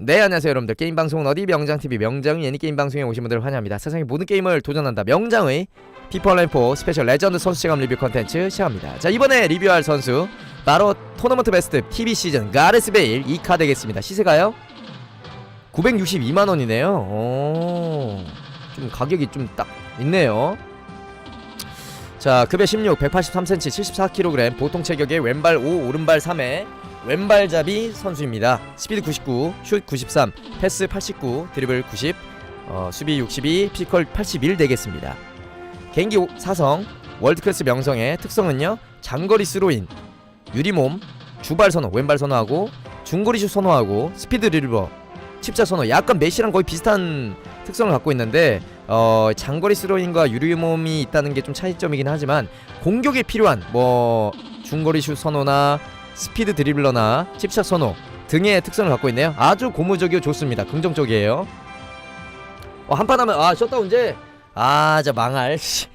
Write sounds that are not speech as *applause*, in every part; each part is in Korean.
네 안녕하세요 여러분들. 게임 방송은 어디? 명장TV 명장의 애니게임 방송에 오신 분들을 환영합니다. 세상의 모든 게임을 도전한다. 명장의 피퍼랜포 스페셜 레전드 선수 체감 리뷰 컨텐츠 시작합니다. 자 이번에 리뷰할 선수 바로 토너먼트 베스트 TV 시즌 가레스 베일 2카 되겠습니다. 시세가요? 962만원이네요. 오 좀 가격이 좀 딱 있네요. 자 급여 16 183cm 74kg 보통 체격의 왼발 5 오른발 3에 왼발잡이 선수입니다. 스피드 99, 슛 93, 패스 89, 드리블 90, 어, 수비 62, 피컬 81 되겠습니다. 개인기 오- 사성, 월드클래스 명성의 특성은요. 장거리 스로인, 유리몸, 주발 선호, 왼발 선호하고 중거리 슛 선호하고 스피드 드리블, 칩자 선호 약간 메시랑 거의 비슷한 특성을 갖고 있는데 어, 장거리 스로인과 유리몸이 있다는 게 좀 차이점이긴 하지만 공격에 필요한 뭐 중거리 슛 선호나 스피드 드리블러나 칩샷 선호 등의 특성을 갖고 있네요. 아주 고무적이고 좋습니다. 긍정적이에요. 어, 한판 하면 아 셧다운 이제 아, 자 망할. 씨.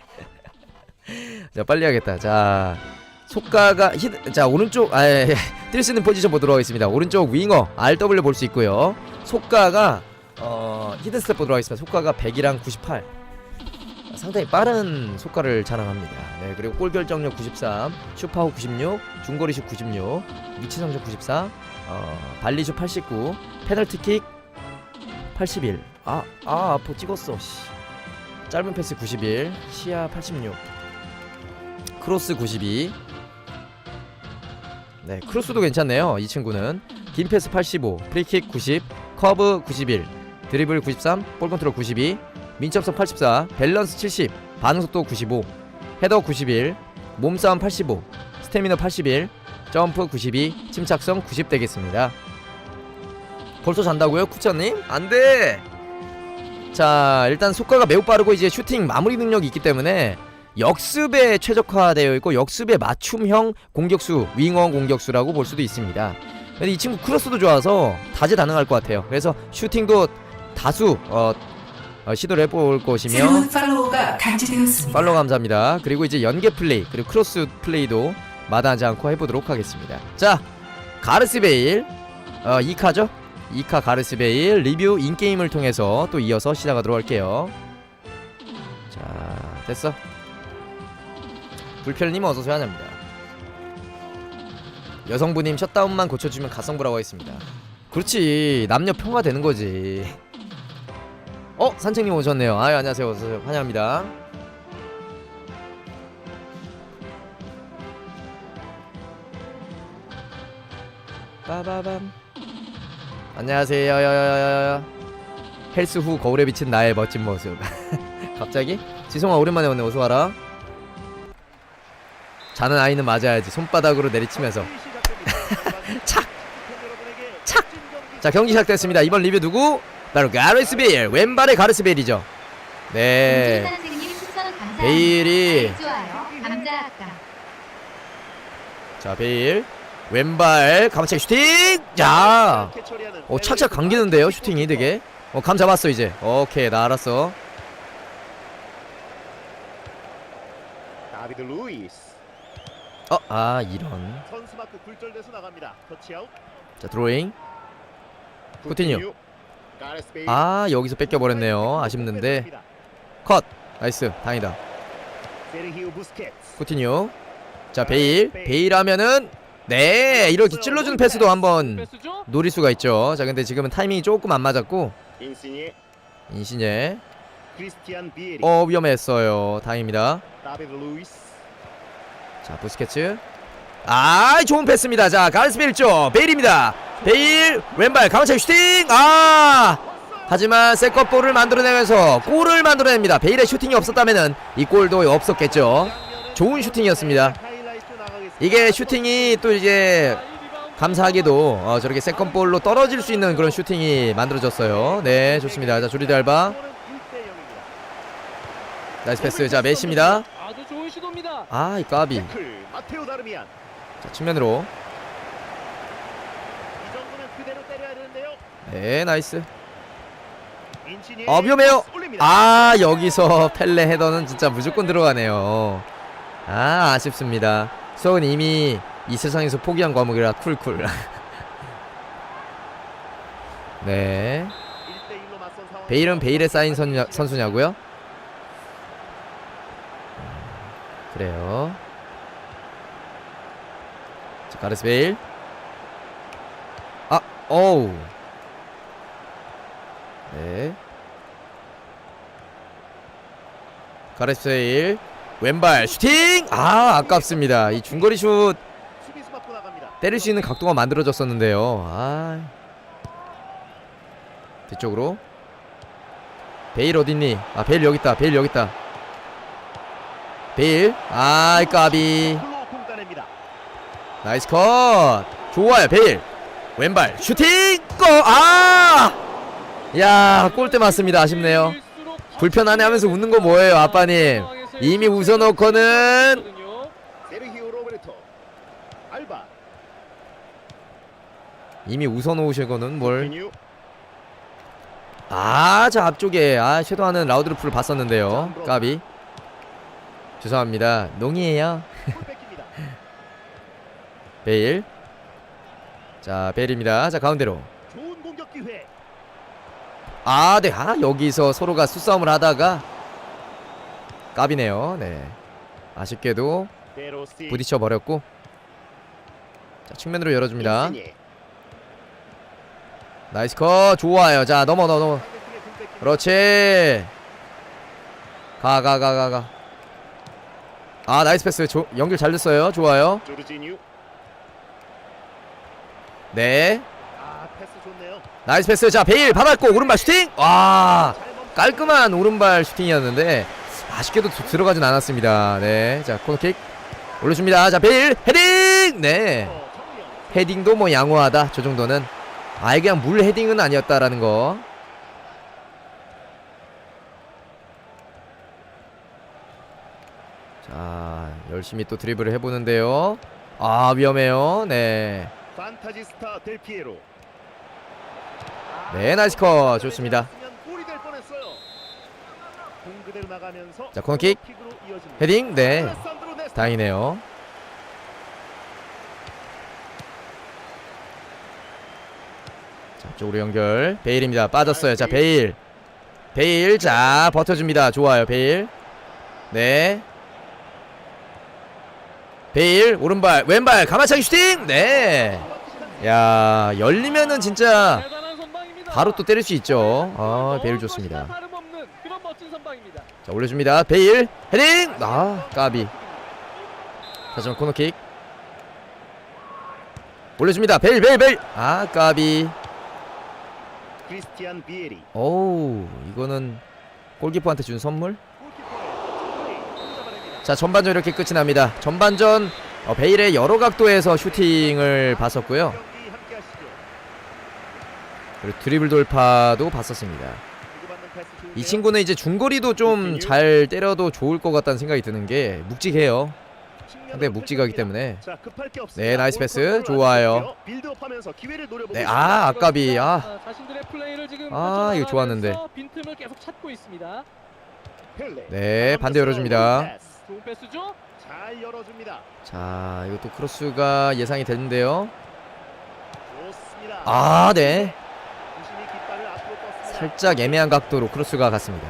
*laughs* 자 빨리 하겠다. 자 속가가 히, 자 오른쪽 아 예, 뛸수 있는 포지션 보도록 하겠습니다. 오른쪽 윙어 RW 볼 수 있고요. 속가가 어 히든 스텝 보도록 하겠습니다. 속가가 100이랑 98. 상당히 빠른 속가를 자랑합니다. 네, 그리고 골 결정력 93, 슈파우 96, 중거리슛 96, 위치 성적 94, 어, 발리슛 89, 페널티킥 81. 아, 아, 아포 찍었어. 씨. 짧은 패스 91, 시야 86, 크로스 92. 네, 크로스도 괜찮네요. 이 친구는 긴 패스 85, 프리킥 90, 커브 91, 드리블 93, 볼 컨트롤 92, 민첩성 84, 밸런스 70, 반응 속도 95, 헤더 91, 몸싸움 85, 스태미너 81, 점프 92, 침착성 90 되겠습니다. 벌써 잔다고요? 쿠처님? 안 돼! 자, 일단 속가가 매우 빠르고 이제 슈팅 마무리 능력이 있기 때문에 역습에 최적화되어 있고 역습에 맞춤형 공격수, 윙어 공격수라고 볼 수도 있습니다. 근데 이 친구 크로스도 좋아서 다재다능할 것 같아요. 그래서 슈팅도 다수 어, 어, 시도를 해볼 것이며 새로운 팔로워가 감지되었습니다. 팔로우 감사합니다. 그리고 이제 연계 플레이 그리고 크로스 플레이도 마다하지 않고 해보도록 하겠습니다. 자 가르스 베일 어 2카죠? 2카 가르스 베일 리뷰 인게임을 통해서 또 이어서 시작하도록 할게요. 자 됐어. 불편님 어서 오세요 환영합니다. 여성부님 셧다운만 고쳐주면 가성부라고 했습니다. 그렇지 남녀 평화 되는 거지. 어 산책님 오셨네요. 아유 안녕하세요 어서오세요 환영합니다. 빠바밤 안녕하세요 헬스 후 거울에 비친 나의 멋진 모습 *laughs* 갑자기? 지성아 오랜만에 오네 어서 와라 자는 아이는 맞아야지 손바닥으로 내리치면서 *laughs* 착! 착! 자 경기 시작됐습니다 이번 리뷰 누구? 바로 가르스 베일 왼발의 가르스 베일이죠 네. 베일이. 자 베일 왼발 가마차기 슈팅 자 어, 착착 감기는데요 슈팅이 되게 어, 감 잡았어 이제 오케이 나 알았어 다비드 루이스 어 아 이런 선수 마크 굴절돼서 나갑니다. 터치아웃. 자 드로잉 쿠티뉴. 아 여기서 뺏겨버렸네요. 아쉽는데. 컷! 나이스. 다행이다. 쿠티뉴. 자 베일. 베일. 하면은 네 이렇게 찔러주는 패스도 한번 노릴 수가 있죠. 자 근데 지금은 타이밍이 조금 안 맞았고. 비에리. 어 위험했어요. 다행입니다. 자 부스케츠 아 좋은 패스입니다. 자 가르스 베일 쪽 베일입니다. 베일 왼발 강차기 슈팅. 아! 하지만 세컨볼을 만들어내면서 골을 만들어냅니다. 베일의 슈팅이 없었다면은 이 골도 없었겠죠. 좋은 슈팅이었습니다. 이게 슈팅이 또 이제 감사하게도 어, 저렇게 세컨볼로 떨어질 수 있는 그런 슈팅이 만들어졌어요. 네 좋습니다. 자 조리드 알바. 스코어는 1대 0입니다. 나이스 패스 자 메시입니다. 아이 까비 자 측면으로. 네 나이스 어 위험해요. 아 여기서 펠레 헤더는 진짜 무조건 들어가네요 아 아쉽습니다 수학은 이미 이 세상에서 포기한 과목이라 쿨쿨 *laughs* 네. 1대1로 맞선 상황. 베일은 베일에 쌓인 선, 선수냐고요? 그래요. 자, 가레스 베일. 아, 어우. 네. 가레스 베일. 왼발 슈팅! 아, 아깝습니다. 이 중거리 슛. 때릴 수 있는 각도가 만들어졌었는데요. 아. 뒤쪽으로. 베일 어딨니? 아, 베일 여기 있다. 베일 여기 있다. 베일. 아이 까비. 나이스 컷. 좋아요. 베일. 왼발 슈팅! 골! 아! 야, 골대 맞습니다. 아쉽네요. 불편하네 하면서 웃는 거 뭐예요, 아빠님? 이미 웃어놓고는. 이미 웃어놓으시고는 뭘. 아, 저 앞쪽에 아 섀도하는 라우드루프를 봤었는데요. 까비. 죄송합니다. 농이에요. *laughs* 베일. 자, 베일입니다. 자, 가운데로. 아, 네. 아, 여기서 서로가 수싸움을 하다가 까비네요. 네. 아쉽게도. 부딪혀 버렸고. 자, 측면으로 열어줍니다. 나이스 컷. 좋아요. 자, 넘어 넘어 넘어. 상대팀의 공 뺏깁니다. 그렇지. 가가 가 가 가. 아, 나이스 패스. 조, 연결 잘 됐어요. 좋아요. 네. 아 패스 좋네요. 나이스 패스. 자, 베일 받았고 오른발 슈팅. 와. 깔끔한 오른발 슈팅이었는데 아쉽게도 드- 들어가진 않았습니다. 네. 자, 코너킥 올려줍니다. 자, 베일 헤딩. 네. 헤딩도 뭐 양호하다. 저 정도는. 아예 그냥 물 헤딩은 아니었다라는 거. 자, 열심히 또 드리블을 해보는데요. 아, 위험해요. 네. 판타지스타 델 피에로. 네, 나이스 컷. 좋습니다. 자, 코너킥. 헤딩. 네. 다행이네요. 자, 쪽으로 연결. 베일입니다. 빠졌어요. 자, 베일. 베일. 자, 버텨줍니다. 좋아요. 베일. 네. 베일. 오른발. 왼발. 가마차기 슈팅. 네. 야, 열리면은 진짜 바로 또 때릴 수 있죠. 아, 베일 좋습니다. 자, 올려줍니다. 베일. 헤딩. 아, 까비. 다시 한번 코너킥. 올려줍니다. 베일, 베일, 베일. 아, 까비. 크리스티안 비에리. 오우, 이거는 골키퍼한테 준 선물? 골키퍼의 충분히 잡아냅니다. 자, 전반전 이렇게 끝이 납니다. 전반전 어, 베일의 여러 각도에서 슈팅을 봤었고요. 그리고 드리블 돌파도 봤었습니다. 이 친구는 이제 중거리도 좀 잘 때려도 좋을 것 같다는 생각이 드는 게 묵직해요. 상대 묵직하기. 때문에. 네, 나이스 볼 패스. 좋아요. 네. 아, 아까비. 아, 아, 이거 좋았는데. 네, 반대 열어줍니다. 좋은 패스죠? 잘 열어줍니다. 자, 이것도 크로스가 예상이 되는데요. 좋습니다. 아, 네. 살짝 애매한 각도로 크로스가 갔습니다.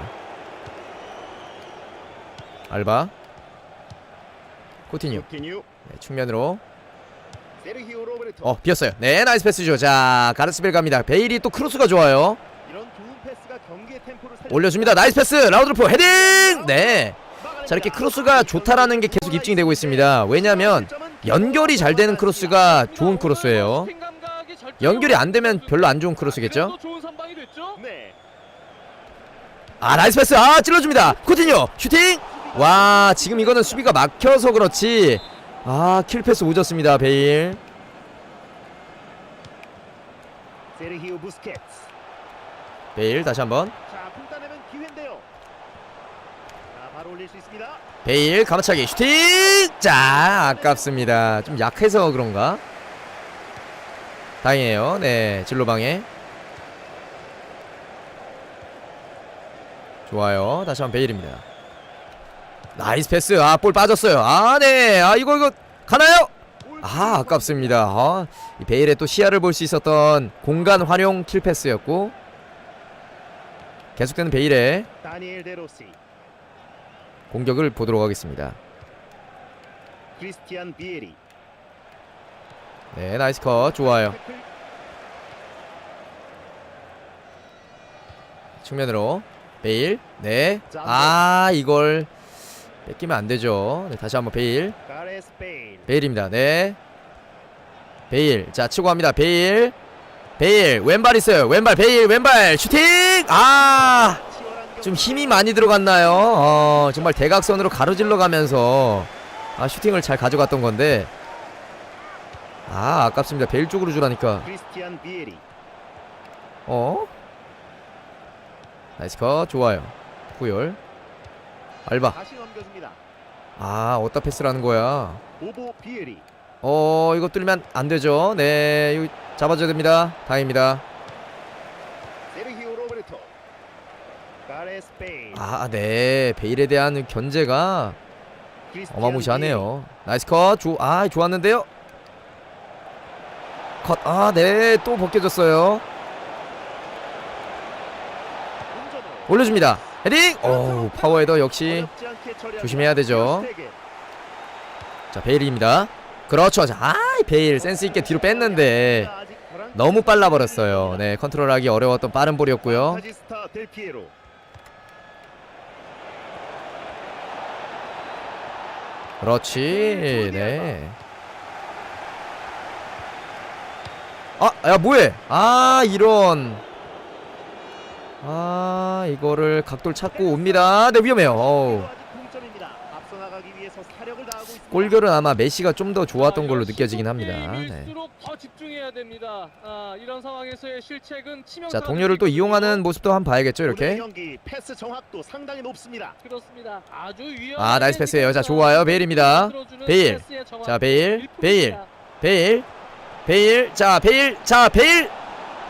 알바. 코티뉴. 티뉴 네, 측면으로. 어, 비었어요. 네, 나이스 패스죠. 자, 가르스벨 갑니다. 베일이 또 크로스가 좋아요. 이런 좋은 패스가 경기의 템포를 살려 올려줍니다. 나이스 패스. 라우드로프 헤딩. 네. 자, 이렇게 크로스가 좋다라는 게 계속 입증이 되고 있습니다. 왜냐면 연결이 잘 되는 크로스가 좋은 크로스예요. 연결이 안 되면 별로 안 좋은 크로스겠죠? 아, 나이스 패스. 아, 찔러줍니다. 코티뉴 슈팅. 와, 지금 이거는 수비가 막혀서 그렇지. 아, 킬 패스 오졌습니다. 베일. 베일 다시 한번. 자, 공 따내면 기회인데요. 자, 바로 올릴 수 있습니다. 베일 가마차기 슈팅. 자, 아깝습니다. 좀 약해서 그런가? 다행이에요. 네, 진로방에. 좋아요. 다시 한번 베일입니다. 나이스 패스. 아, 볼 빠졌어요. 아, 네. 아, 이거 이거 가나요? 아 아깝습니다. 아, 이 베일의 또 시야를 볼 수 있었던 공간 활용 킬패스였고 계속되는 베일의 공격을 보도록 하겠습니다. 크리스티안 비에리. 네 나이스 컷 좋아요. 측면으로 베일 네 아 이걸 뺏기면 안 되죠. 네, 다시 한번 베일. 베일입니다. 네 베일 자 치고 합니다. 베일 베일 왼발 있어요. 왼발 베일 왼발 슈팅 아 좀. 힘이 많이 들어갔나요? 어, 정말 대각선으로 가로질러 가면서 아, 슈팅을 잘 가져갔던 건데 아 아깝습니다. 베일 쪽으로 주라니까. 어? 나이스 컷 좋아요. 후열 알바. 아 어디다 패스라는 거야? 어 이거 뚫리면 안 되죠. 네 이거 잡아줘야 됩니다. 다행입니다. 세르히오 로베르토. 가레스 베일. 아 네 베일에 대한 견제가 어마무시하네요. 나이스 컷. 조, 아, 좋았는데요. 컷. 아, 네. 또 벗겨졌어요. 올려줍니다. 헤딩. 오, 파워헤더 역시. 조심해야 되죠. 자, 베일입니다. 그렇죠. 자, 아, 베일 센스 있게 뒤로 뺐는데 너무 빨라 버렸어요. 네, 컨트롤하기 어려웠던 빠른 볼이었고요. 타지스타 델 피에로. 그렇지. 네. 아, 야, 뭐해? 아, 이런. 아, 이거를 각도를 찾고 옵니다. 네, 위험해요. 어우. 골결은 아마 메시가 좀 더 좋았던 걸로 아, 느껴지긴 합니다. 네. 아, 실책은 치명. 자, 동료를 또 이용하는 모습도 한번 봐야겠죠, 이렇게. 아, 나이스 패스예요. 자, 좋아요. 베일입니다. 베일. 자, 베일. 베일. 베일. 베일. 자, 베일. 자, 베일.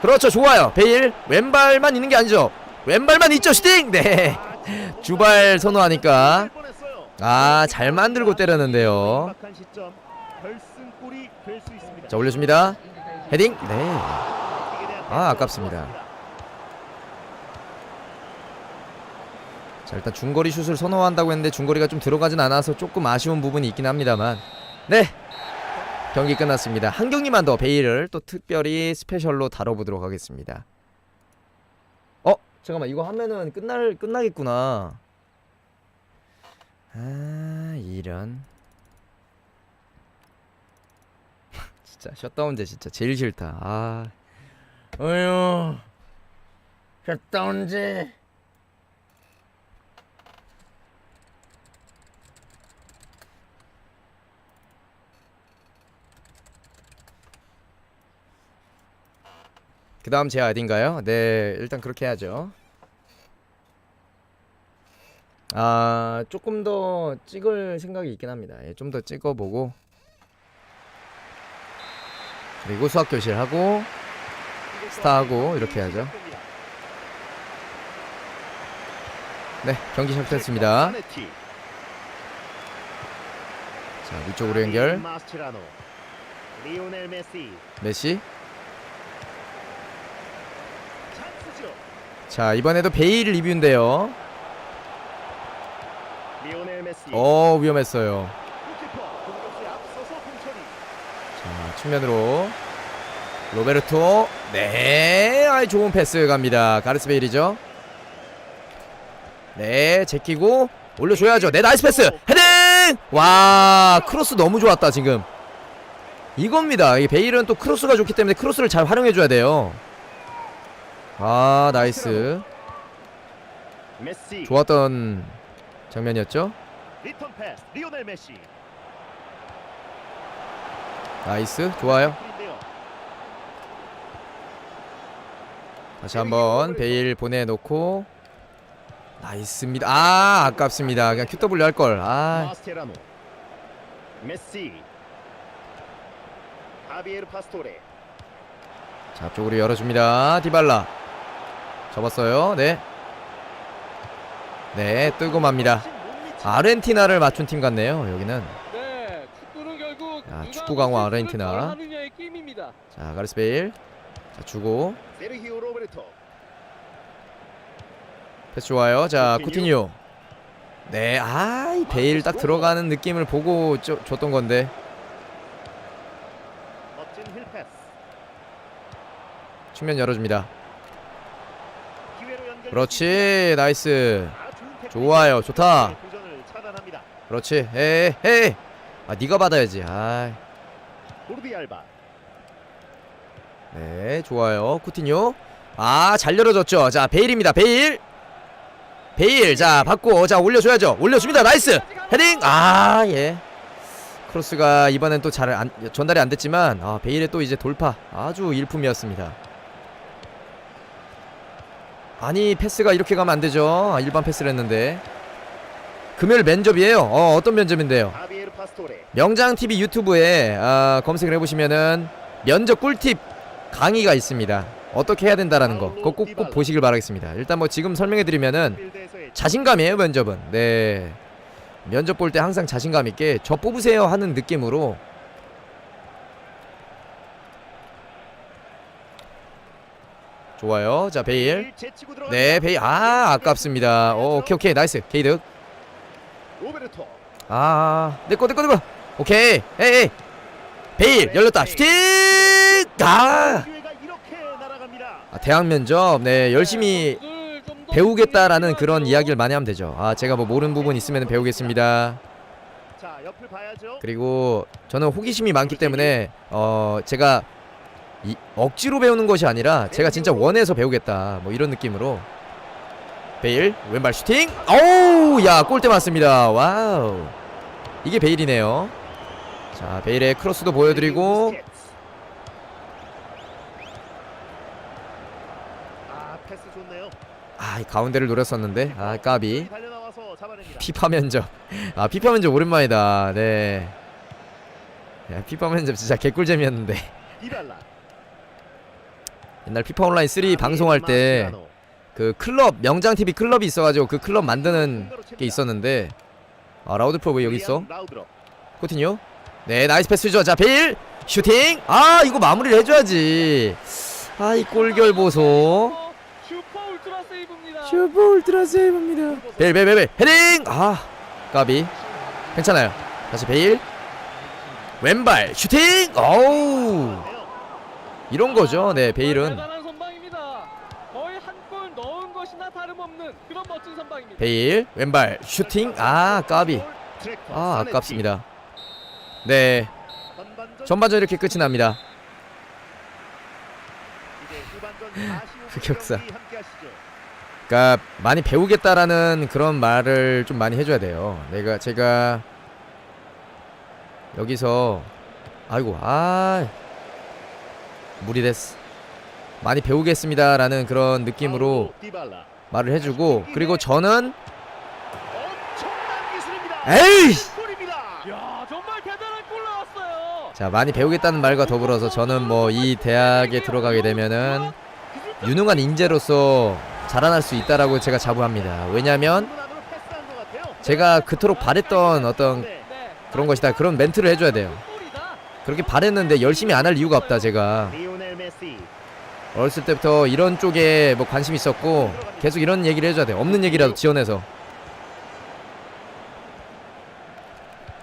그렇죠. 좋아요. 베일. 왼발만 있는 게 아니죠. 왼발만 있죠. 슈팅. 네. 아, *laughs* 주발 선호하니까. 아, 잘 만들고 때렸는데요. 자, 올려줍니다. 헤딩. 네. 아, 아깝습니다. 자, 일단 중거리 슛을 선호한다고 했는데 중거리가 좀 들어가진 않아서 조금 아쉬운 부분이 있긴 합니다만. 네. 경기 끝났습니다. 한 경기만 더 베일을 또 특별히 스페셜로 다뤄보도록 하겠습니다. 어, 잠깐만 이거 하면은 끝날 끝나겠구나. 아, 이런. *laughs* 진짜 셧다운제 진짜 제일 싫다. 아. 어휴. 셧다운제. 그 다음 제 아이디인가요? 네, 일단 그렇게 해야죠. 아, 조금 더 찍을 생각이 있긴 합니다. 예, 좀 더 찍어보고. 그리고 수학 교실하고, 스타하고 이렇게 해야죠. 네, 경기 시작됐습니다. 자, 위쪽으로 연결. 메시. 자, 이번에도 베일 리뷰인데요. 어, 위험했어요. 자, 측면으로 로베르토. 네, 아이 좋은 패스 갑니다. 가르스 베일이죠. 네, 제끼고 올려줘야죠. 네, 나이스 패스. 헤딩! 와, 크로스 너무 좋았다 지금. 이겁니다. 이 베일은 또 크로스가 좋기 때문에 크로스를 잘 활용해줘야 돼요. 아, 나이스. 좋았던 장면이었죠. 리턴 패스. 리오넬 메시. 나이스, 좋아요. 다시 한번 베일 보내놓고 나이스입니다. 아 아깝습니다. 그냥 QW 할 걸. 아. 메시. 하비에르 파스토레. 자, 앞쪽으로 열어줍니다. 디발라 접었어요. 네. 네 뜨고 맙니다. 아르헨티나를 맞춘 팀 같네요. 여기는 네, 축구는 결국 야, 축구 강화 아르헨티나. 자 가레스 베일 자 주고 세르히오 로베르토. 패스 좋아요 자 쿠티뉴. 네 아 이 베일 딱 들어가는 느낌을 보고 줘, 줬던 건데 멋진 힐 패스. 측면 열어줍니다. 그렇지 나이스 아, 좋아요 좋다. 그렇지. 에이 에이. 아 네가 받아야지. 아네 고르디 알바. 네, 좋아요. 쿠티뉴. 아잘 열어줬죠. 자 베일입니다. 베일. 베일. 자 받고 자 올려줘야죠. 올려줍니다. 나이스. 헤딩. 아 예. 크로스가 이번엔 또잘 안, 전달이 안 됐지만 아 베일의 또 이제 돌파. 아주 일품이었습니다. 아니 패스가 이렇게 가면 안 되죠. 아, 일반 패스를 했는데 금요일 면접이에요 어 어떤 면접인데요. 명장 TV 유튜브에 아, 검색을 해보시면은 면접 꿀팁 강의가 있습니다. 어떻게 해야 된다라는 거, 그거 꼭, 꼭 보시길 바라겠습니다. 일단 뭐 지금 설명해드리면은 자신감이에요 면접은. 네, 면접 볼 때 항상 자신감 있게 저 뽑으세요 하는 느낌으로. 좋아요. 자 베일. 네 베일. 아 아깝습니다. 오, 오케이 오케이 나이스 게이득. 로베르토. 아, 내꺼 내꺼 내꺼. 오케이. 에이, 에이. 베일 열렸다. 슈팅! 아! 기회가 이렇게 날아갑니다. 아, 대학 면접. 네, 열심히 좀더 배우겠다라는 그런. 이야기를 많이 하면 되죠. 아, 제가 뭐 모르는 부분 있으면 배우겠습니다. 자, 옆을 봐야죠. 그리고 저는 호기심이 많기 때문에 어, 제가 이, 억지로 배우는 것이 아니라 제가 진짜 원해서 배우겠다. 뭐 이런 느낌으로. 베일 왼발 슈팅. 오우, 야, 골대 맞습니다. 와우. 이게 베일이네요. 자, 베일의 크로스도 보여드리고. 아. 아, 이 가운데를 노렸었는데 아, 까비. 피파 면접. 아, 피파 면접 오랜만이다. 네. 야, 피파 면접 진짜 개꿀잼이었는데. 옛날 피파 온라인 3 방송할 때 그 클럽 명장 TV 클럽이 있어가지고 그 클럽 만드는 게 있었는데 아 라우드 프로 왜 여기 있어? 코티뉴? 네 나이스 패스죠. 자 베일 슈팅! 아 이거 마무리를 해줘야지. 아 이 골결 보소. 슈퍼 울트라 세이브입니다. 베일 베일 베일. 헤딩! 아 까비. 괜찮아요. 다시 베일. 왼발 슈팅! 어우! 이런 거죠. 네 베일은 대단한 선방입니다. 거의 한 골 넣은 것이나 다름없는 그런 멋진 선방입니다. 베일 왼발 슈팅 아 까비 아. 아깝습니다 네 전반전 이렇게 끝이 납니다 이제 후반전 45분 흑역사. 그러니까 많이 배우겠다라는 그런 말을 좀 많이 해줘야 돼요. 내가 제가 여기서 아이고 아 무리됐어. 많이 배우겠습니다라는 그런 느낌으로. 말을 해주고 그리고 저는. 에이. 자 많이 배우겠다는 말과 더불어서 저는 뭐 이 대학에 들어가게 되면은 유능한 인재로서 자라날 수 있다라고 제가 자부합니다. 왜냐하면 같아요. 제가 그토록 바랬던 어떤. 그런 것이다 그런 멘트를 해줘야 돼요. 그렇게 바랬는데 열심히 안 할 이유가 없다 제가. 어렸을 때부터 이런 쪽에 뭐 관심 있었고 계속 이런 얘기를 해줘야 돼. 없는 얘기라도 지원해서.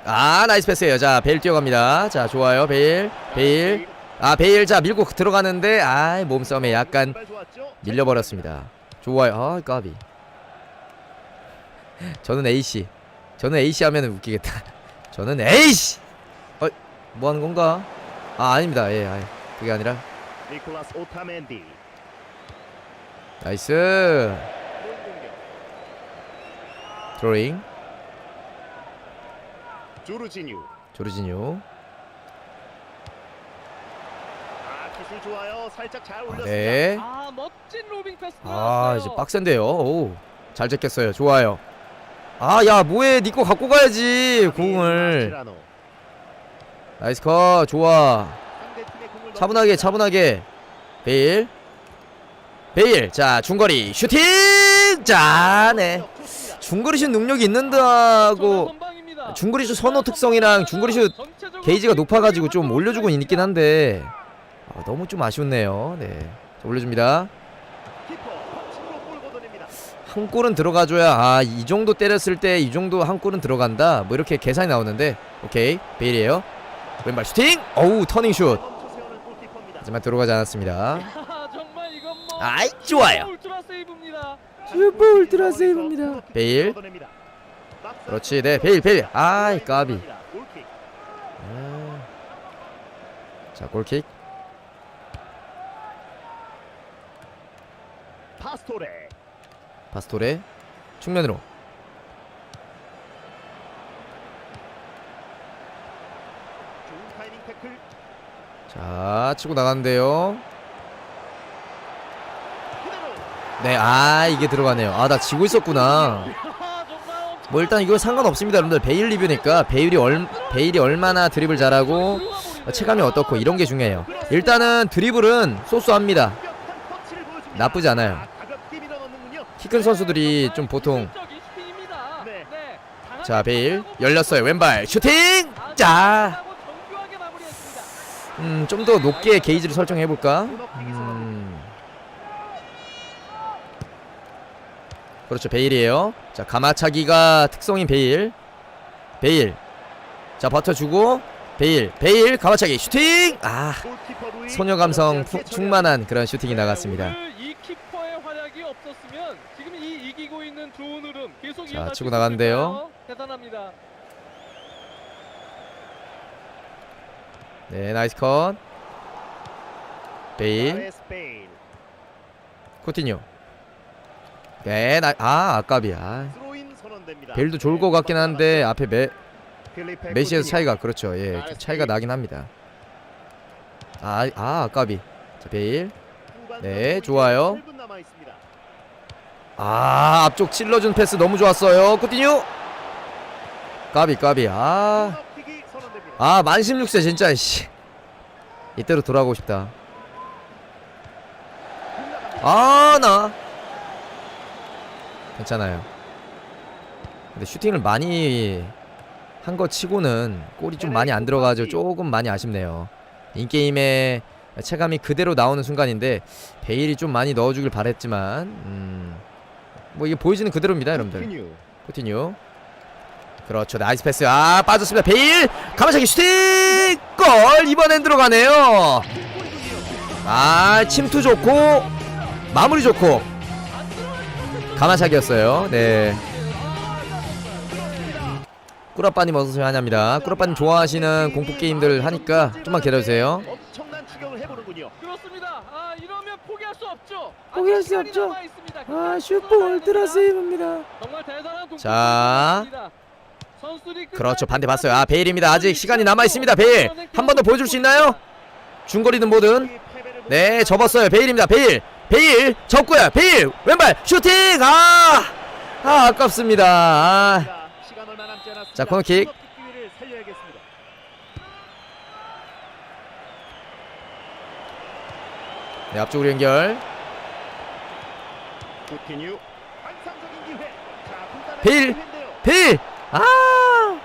아 나이스 패스예요. 자 베일 뛰어갑니다. 자 좋아요. 베일 베일. 아 베일. 자 밀고 들어가는데 아 몸싸움에 약간? 밀려버렸습니다. 좋아요. 아 까비. 저는 A씨. 저는 A씨 하면 웃기겠다. *laughs* 저는 A씨! 어 뭐 하는 건가? 아 아닙니다. 예 아, 그게 아니라 니콜라스 오타멘디. 나이스. 드로잉 조르지뉴. 조르지뉴 아 기술 좋아요. 살짝 잘 올렸습니다. 네. 아 멋진 로빙 패스 아. 이제 빡센데요 오잘 제꼈어요 좋아요 아 야 뭐해 니거 갖고 가야지 공을 마스체라노. 나이스 컷 좋아 차분하게. 차분하게 베일 베일 자 중거리 슈팅 자네 좋습니다. 중거리 슛 능력이 있는다고. 중거리슛 선호 특성이랑 중거리슛 게이지가 높아가지고 좀 올려주고 있긴 한데 아, 너무 좀 아쉬웠네요. 네, 자, 올려줍니다. 한 골은 들어가줘야 아 이 정도 때렸을 때 이 정도 한 골은 들어간다. 뭐 이렇게 계산이 나오는데 오케이 베일이에요. 왼발 슈팅. 어우 터닝 슛. 하지만 들어가지 않았습니다. 아, 뭐 아이, 좋아요. 슈퍼 울트라 세이브입니다. 베일. 그렇지, 네 베일 베일. 아이 까비. 아. 자 골킥. 파스토레. 바스토레 측면으로. 좋은 타이밍 태클. 자 치고 나가는데요. 그대로. 네, 아 이게 들어가네요. 아 나 지고 있었구나. 뭐 일단 이거 상관없습니다, 여러분들. 베일 리뷰니까 베일이 얼 베일이 얼마나 드리블 잘하고. 체감이 어떻고 이런 게 중요해요. 일단은 드리블은 보여줍니다. 나쁘지 않아요. 키 큰 선수들이 좀 보통 자 베일 열렸어요. 왼발 슈팅. 자, 하고 정교하게 마무리했습니다. 음 좀 더 높게 게이지를 설정해 볼까? 음. 그렇죠 베일이에요. 자 가마차기가 특성인 베일. 베일. 자 버텨주고 베일 베일 가마차기 슈팅. 아 소녀 감성 푸- 충만한 그런 슈팅이 나갔습니다. 자, 치고. 있을까요? 대단합니다. 네 나이스 컷. 베일. 코티뉴. 네나아 아깝이야. 베일도 좋을 것 같긴 한데 앞에 메 메시에서 코티뉴. 차이가 그렇죠. 예, 좀 차이가 나긴 합니다. 아, 아, 아까비. 자, 베일. 네, 좋아요. 7분 남아 있습니다. 아, 앞쪽 찔러준 패스 너무 좋았어요. 쿠티뉴. 까비, 까비. 아, 아, 만 16세 진짜 씨. 이때로 돌아가고 싶다. 아, 나. 괜찮아요. 근데 슈팅을 많이 한 거 치고는 골이 좀 많이 안 들어가죠. 조금 많이 아쉽네요. 인게임에 체감이 그대로 나오는 순간인데 베일이 좀 많이 넣어주길 바랬지만 음, 뭐 이게 보여지는 그대로입니다, 여러분들. 코티뉴. 그렇죠. 나이스 패스. 아, 빠졌습니다. 베일. 가만차기 슈팅! 골! 이번엔 들어가네요. 아, 침투 좋고 마무리 좋고 가마차기였어요. 네. 꾸라빠님 어서오세요 하냐입니다. 꾸라빠님 좋아하시는 공포 게임들 하니까 좀만 기다려주세요. 엄청난 추격을 해보는군요. 그렇습니다. 아 이러면 포기할 수 없죠. 포기할 수 없죠. 아, 슈퍼 울트라. 세이브입니다. 정말 대단한. 자. 그렇죠. 반대 봤어요. 아, 베일입니다. 아직 시간이 남아 있습니다. 베일. 한 번 더 보여줄 수 있나요? 중거리든 뭐든. 네, 접었어요. 베일입니다. 베일. 베일 접고요. 베일 왼발 슈팅. 아, 아 아깝습니다. 아. 자, 코너킥. 네, 앞쪽으로 연결. 베일. 베일. 아,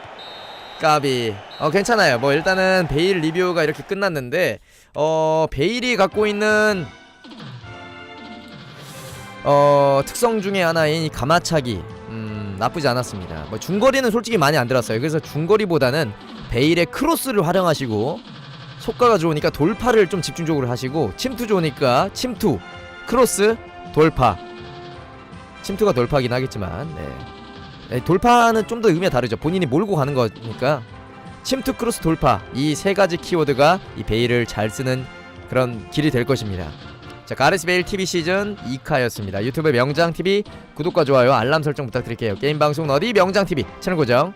까비. 어 괜찮아요. 뭐 일단은 베일 리뷰가 이렇게 끝났는데 어 베일이 갖고 있는 어 특성 중에 하나인 이 가마차기 음 나쁘지 않았습니다. 뭐 중거리는 솔직히 많이 안 들었어요. 그래서 중거리보다는 베일의 크로스를 활용하시고 속가가 좋으니까 돌파를 좀 집중적으로 하시고 침투 좋으니까 침투 크로스 돌파 침투가 돌파긴 하겠지만 네. 네, 돌파는 좀 더 의미가 다르죠. 본인이 몰고 가는 거니까 침투 크로스 돌파 이 세 가지 키워드가 이 베일을 잘 쓰는 그런 길이 될 것입니다. 자 가레스 베일 TV 시즌 2카였습니다. 유튜브 명장 TV 구독과 좋아요 알람 설정 부탁드릴게요. 게임 방송 어디 명장 TV 채널 고정